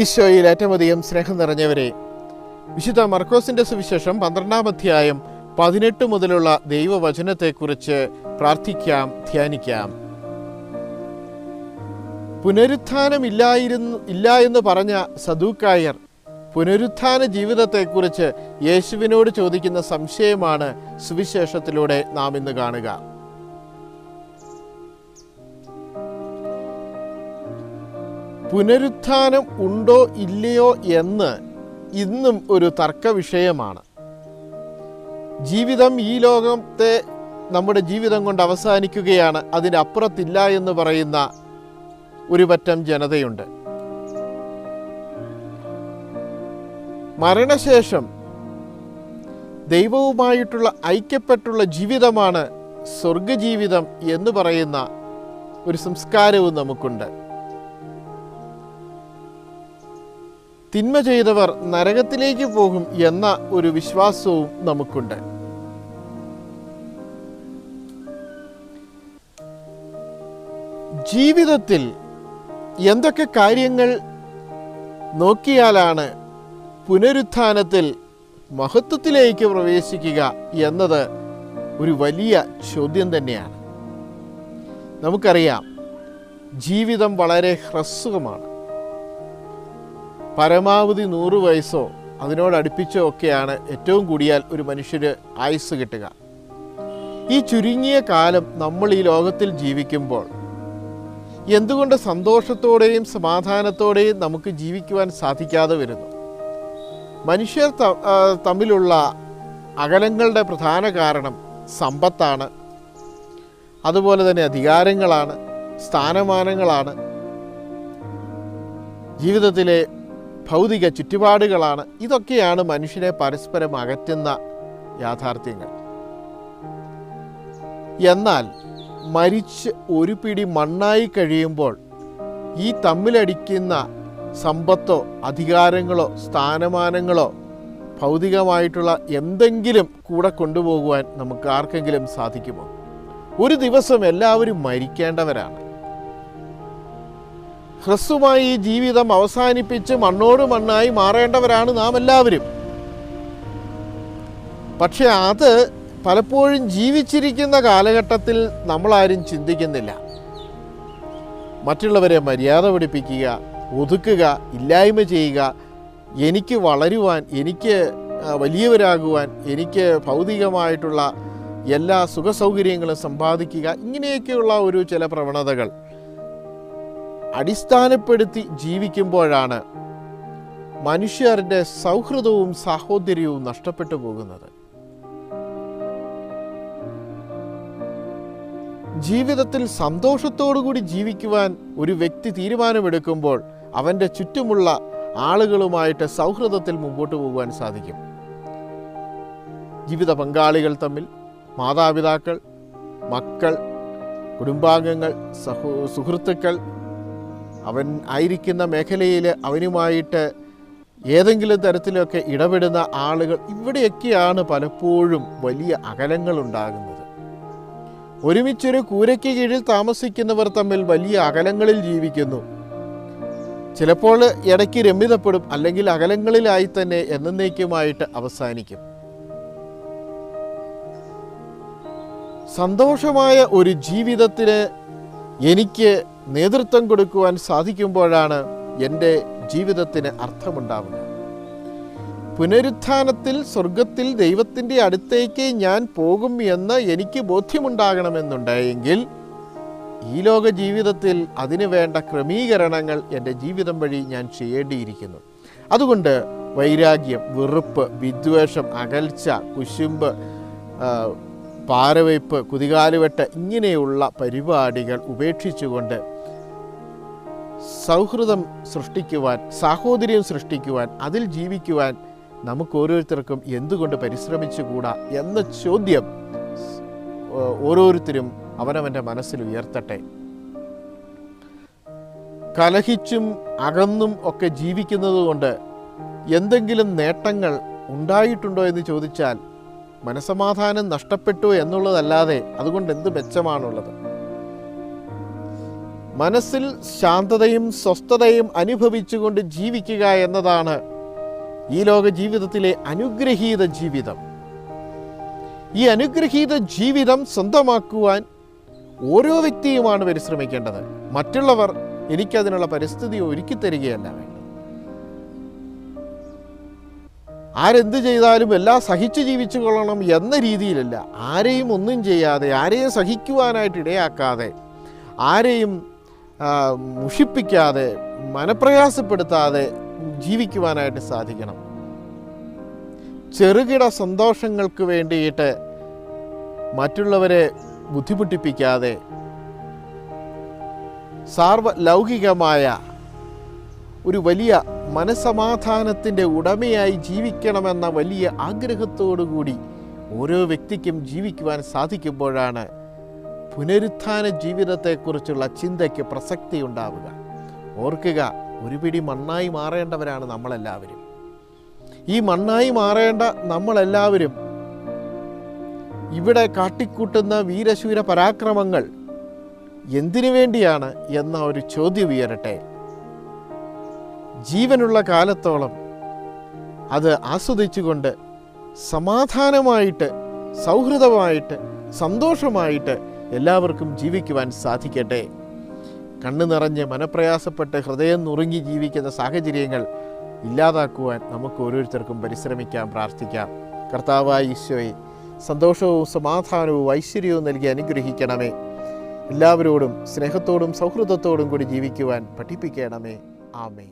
ഈശോയിൽ ഏറ്റവും അധികം സ്നേഹം നിറഞ്ഞവരെ വിശുദ്ധ മർക്കോസിന്റെ സുവിശേഷം പന്ത്രണ്ടാം അധ്യായം പതിനെട്ട് മുതലുള്ള ദൈവവചനത്തെക്കുറിച്ച് പ്രാർത്ഥിക്കാം ധ്യാനിക്കാം. പുനരുത്ഥാനമില്ലായിരുന്നു ഇല്ല എന്ന് പറഞ്ഞ സദൂക്കായർ പുനരുത്ഥാന ജീവിതത്തെക്കുറിച്ച് യേശുവിനോട് ചോദിക്കുന്ന സംശയമാണ് സുവിശേഷത്തിലൂടെ നാം ഇന്ന് കാണുക. പുനരുത്ഥാനം ഉണ്ടോ ഇല്ലയോ എന്ന് ഇന്നും ഒരു തർക്ക വിഷയമാണ് ജീവിതം ഈ ലോകത്തെ നമ്മുടെ ജീവിതം കൊണ്ട് അവസാനിക്കുകയാണ്. അതിനപ്പുറത്തില്ല എന്ന് പറയുന്ന ഒരു പറ്റം ജനതയുണ്ട്. മരണശേഷം ദൈവവുമായിട്ടുള്ള ഐക്യപ്പെട്ടുള്ള ജീവിതമാണ് സ്വർഗജീവിതം എന്ന് പറയുന്ന ഒരു സംസ്കാരവും നമുക്കുണ്ട്. തിന്മ ചെയ്തവർ നരകത്തിലേക്ക് പോകും എന്ന ഒരു വിശ്വാസവും നമുക്കുണ്ട്. ജീവിതത്തിൽ എന്തൊക്കെ കാര്യങ്ങൾ നോക്കിയാലാണ് പുനരുത്ഥാനത്തിൽ മഹത്വത്തിലേക്ക് പ്രവേശിക്കുക എന്നത് ഒരു വലിയ ചോദ്യം തന്നെയാണ്. നമുക്കറിയാം ജീവിതം വളരെ ഹ്രസ്വമാണ്. പരമാവധി നൂറ് വയസ്സോ അതിനോടടുപ്പിച്ചോ ഒക്കെയാണ് ഏറ്റവും കൂടിയാൽ ഒരു മനുഷ്യന് ആയുസ് കിട്ടുക. ഈ ചുരുങ്ങിയ കാലം നമ്മൾ ഈ ലോകത്തിൽ ജീവിക്കുമ്പോൾ എന്തുകൊണ്ട് സന്തോഷത്തോടെയും സമാധാനത്തോടെയും നമുക്ക് ജീവിക്കുവാൻ സാധിക്കാതെ വരുന്നു? മനുഷ്യർ തമ്മിലുള്ള അകലങ്ങളുടെ പ്രധാന കാരണം സമ്പത്താണ്. അതുപോലെ തന്നെ അധികാരങ്ങളാണ് സ്ഥാനമാനങ്ങളാണ്. ജീവിതത്തിലെ ഭൗതിക ചുറ്റുപാടുകളാണ്. ഇതൊക്കെയാണ് മനുഷ്യനെ പരസ്പരം അകറ്റുന്ന യാഥാർത്ഥ്യങ്ങൾ. എന്നാൽ മരിച്ച് ഒരു പിടി മണ്ണായി കഴിയുമ്പോൾ ഈ തമ്മിലടിക്കുന്ന സമ്പത്തോ അധികാരങ്ങളോ സ്ഥാനമാനങ്ങളോ ഭൗതികമായിട്ടുള്ള എന്തെങ്കിലും കൂടെ കൊണ്ടുപോകുവാൻ നമുക്ക് ആർക്കെങ്കിലും സാധിക്കുമോ? ഒരു ദിവസം എല്ലാവരും മരിക്കേണ്ടവരാണ്. ഹ്രസ്വമായി ഈ ജീവിതം അവസാനിപ്പിച്ച് മണ്ണോട് മണ്ണായി മാറേണ്ടവരാണ് നാം എല്ലാവരും. പക്ഷെ അത് പലപ്പോഴും ജീവിച്ചിരിക്കുന്ന കാലഘട്ടത്തിൽ നമ്മളാരും ചിന്തിക്കുന്നില്ല. മറ്റുള്ളവരെ മര്യാദ പഠിപ്പിക്കുക ഒതുക്കുക ഇല്ലായ്മ ചെയ്യുക എനിക്ക് വളരുവാൻ എനിക്ക് വലിയവരാകുവാൻ എനിക്ക് ഭൗതികമായിട്ടുള്ള എല്ലാ സുഖസൗകര്യങ്ങളും സമ്പാദിക്കുക ഇങ്ങനെയൊക്കെയുള്ള ഒരു ചില പ്രവണതകൾ. അടിസ്ഥാനപ്പെടുത്തി ജീവിക്കുമ്പോഴാണ് മനുഷ്യരുടെ സൗഹൃദവും സാഹോദര്യവും നഷ്ടപ്പെട്ടു പോകുന്നത്. ജീവിതത്തിൽ സന്തോഷത്തോടുകൂടി ജീവിക്കുവാൻ ഒരു വ്യക്തി തീരുമാനമെടുക്കുമ്പോൾ അവന്റെ ചുറ്റുമുള്ള ആളുകളുമായിട്ട് സൗഹൃദത്തിൽ മുമ്പോട്ട് പോകുവാൻ സാധിക്കും. ജീവിത പങ്കാളികൾ തമ്മിൽ മാതാപിതാക്കൾ മക്കൾ കുടുംബാംഗങ്ങൾ സഹോ സുഹൃത്തുക്കൾ അവൻ ആയിരിക്കുന്ന മേഖലയിൽ അവനുമായിട്ട് ഏതെങ്കിലും തരത്തിലൊക്കെ ഇടപെടുന്ന ആളുകൾ ഇവിടെയൊക്കെയാണ് പലപ്പോഴും വലിയ അകലങ്ങൾ ഉണ്ടാകുന്നത് ഒരുമിച്ചൊരു കൂരയ്ക്ക് കീഴിൽ താമസിക്കുന്നവർ തമ്മിൽ വലിയ അകലങ്ങളിൽ ജീവിക്കുന്നു. ചിലപ്പോൾ ഇടയ്ക്ക് രമ്യതപ്പെടും അല്ലെങ്കിൽ അകലങ്ങളിലായി തന്നെ എന്നേക്കുമായിട്ട് അവസാനിക്കും. സന്തോഷമായ ഒരു ജീവിതത്തിന് എനിക്ക് നേതൃത്വം കൊടുക്കുവാൻ സാധിക്കുമ്പോഴാണ് എന്റെ ജീവിതത്തിന് അർത്ഥമുണ്ടാവുന്നത്. പുനരുത്ഥാനത്തിൽ സ്വർഗത്തിൽ ദൈവത്തിന്റെ അടുത്തേക്ക് ഞാൻ പോകും എന്ന് എനിക്ക് ബോധ്യമുണ്ടാകണമെന്നുണ്ടെങ്കിൽ ഈ ലോക ജീവിതത്തിൽ അതിനു വേണ്ട ക്രമീകരണങ്ങൾ എന്റെ ജീവിതം വഴി ഞാൻ ചെയ്യേണ്ടിയിരിക്കുന്നു. അതുകൊണ്ട് വൈരാഗ്യം വെറുപ്പ് വിദ്വേഷം അകൽച്ച കുശുമ്പ് പാരവയ്പ്പ് പാരവയ്പ് കുതികാലുവെട്ട് ഇങ്ങനെയുള്ള പരിപാടികൾ ഉപേക്ഷിച്ചുകൊണ്ട് സൗഹൃദം സൃഷ്ടിക്കുവാൻ സാഹോദര്യം സൃഷ്ടിക്കുവാൻ അതിൽ ജീവിക്കുവാൻ നമുക്ക് ഓരോരുത്തർക്കും എന്തുകൊണ്ട് പരിശ്രമിച്ചുകൂടാ എന്ന ചോദ്യം ഓരോരുത്തരും അവനവന്റെ മനസ്സിൽ ഉയർത്തട്ടെ. കലഹിച്ചും അകന്നും ഒക്കെ ജീവിക്കുന്നത് കൊണ്ട് എന്തെങ്കിലും നേട്ടങ്ങൾ ഉണ്ടായിട്ടുണ്ടോ എന്ന് ചോദിച്ചാൽ മനസമാധാനം നഷ്ടപ്പെട്ടു എന്നുള്ളതല്ലാതെ അതുകൊണ്ട് എന്ത് മെച്ചമാണുള്ളത്? മനസ്സിൽ ശാന്തതയും സ്വസ്ഥതയും അനുഭവിച്ചുകൊണ്ട് ജീവിക്കുക എന്നതാണ് ഈ ലോക ജീവിതത്തിലെ അനുഗ്രഹീത ജീവിതം. ഈ അനുഗ്രഹീത ജീവിതം സ്വന്തമാക്കുവാൻ ഓരോ വ്യക്തിയുമാണ് പരിശ്രമിക്കേണ്ടത്. മറ്റുള്ളവർ എനിക്കതിനുള്ള പരിസ്ഥിതി ഒരുക്കി തരികയല്ല വേണ്ടത്. ആരെന്ത് ചെയ്താലും എല്ലാം സഹിച്ചു ജീവിച്ചു കൊള്ളണം എന്ന രീതിയിലല്ല. ആരെയും ഒന്നും ചെയ്യാതെ ആരെയും സഹിക്കുവാനായിട്ട് ഇടയാക്കാതെ ആരെയും മുഷിപ്പിക്കാതെ മനപ്രയാസപ്പെടുത്താതെ ജീവിക്കുവാനായിട്ട് സാധിക്കണം. ചെറുകിട സന്തോഷങ്ങൾക്ക് വേണ്ടിയിട്ട് മറ്റുള്ളവരെ ബുദ്ധിമുട്ടിപ്പിക്കാതെ സാർവ ലൗകികമായ ഒരു വലിയ മനസമാധാനത്തിന്റെ ഉടമയായി ജീവിക്കണമെന്ന വലിയ ആഗ്രഹത്തോടുകൂടി ഓരോ വ്യക്തിക്കും ജീവിക്കുവാൻ സാധിക്കുമ്പോഴാണ് പുനരുത്ഥാന ജീവിതത്തെക്കുറിച്ചുള്ള ചിന്തയ്ക്ക് പ്രസക്തി ഉണ്ടാവുക ഓർക്കുക ഒരു പിടി മണ്ണായി മാറേണ്ടവരാണ് നമ്മളെല്ലാവരും. ഈ മണ്ണായി മാറേണ്ട നമ്മളെല്ലാവരും ഇവിടെ കാട്ടിക്കൂട്ടുന്ന വീരശൂര പരാക്രമങ്ങൾ എന്തിനു വേണ്ടിയാണ് എന്ന ഒരു ചോദ്യം ഉയരട്ടെ. ജീവനുള്ള കാലത്തോളം അത് ആസ്വദിച്ചുകൊണ്ട് സമാധാനമായിട്ട് സൗഹൃദമായിട്ട് സന്തോഷമായിട്ട് എല്ലാവർക്കും ജീവിക്കുവാൻ സാധിക്കട്ടെ. കണ്ണു നിറഞ്ഞ് മനപ്രയാസപ്പെട്ട് ഹൃദയം നുറുങ്ങി ജീവിക്കുന്ന സാഹചര്യങ്ങൾ ഇല്ലാതാക്കുവാൻ നമുക്ക് ഓരോരുത്തർക്കും പരിശ്രമിക്കാം പ്രാർത്ഥിക്കാം. കർത്താവായ ഈശോയെ സന്തോഷവും സമാധാനവും ഐശ്വര്യവും നൽകി അനുഗ്രഹിക്കണമേ. എല്ലാവരോടും സ്നേഹത്തോടും സൗഹൃദത്തോടും കൂടി ജീവിക്കുവാൻ പഠിപ്പിക്കണമേ. ആമേ